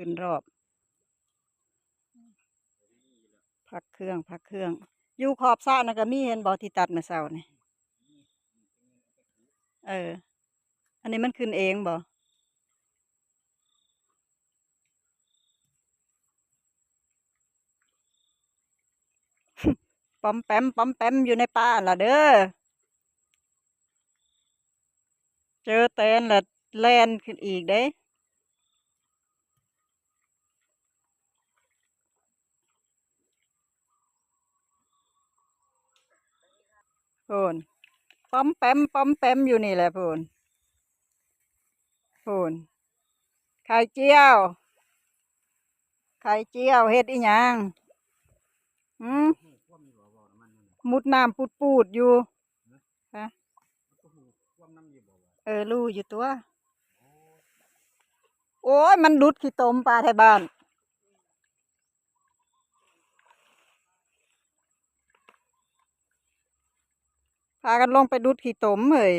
ขึ้นรอบ พักเครื่องพักเครื่อง อยู่ขอบสระนะก็มีเห็นบ่ที่ตัดเมื่อเช้านี่เออ อันนี้มันขึ้นเองบ่ปอมแปมปอมแปมอยู่ในป่าล่ะเด้อ เจอแตนละแล่นขึ้นอีกเด้ พูนป้อมแปมป้อมแปมอยู่นี่แหละพูนพูนไข่เจียว ไข่เจียวเฮ็ดอีหยังหืมมุดน้ำปูดปูดๆอยู่ฮะเออรู้อยู่ตัว โอ้ย มันดุดขี้ตมปลาไทยบ้าน พากันลงไปดูดขี้ตมเลย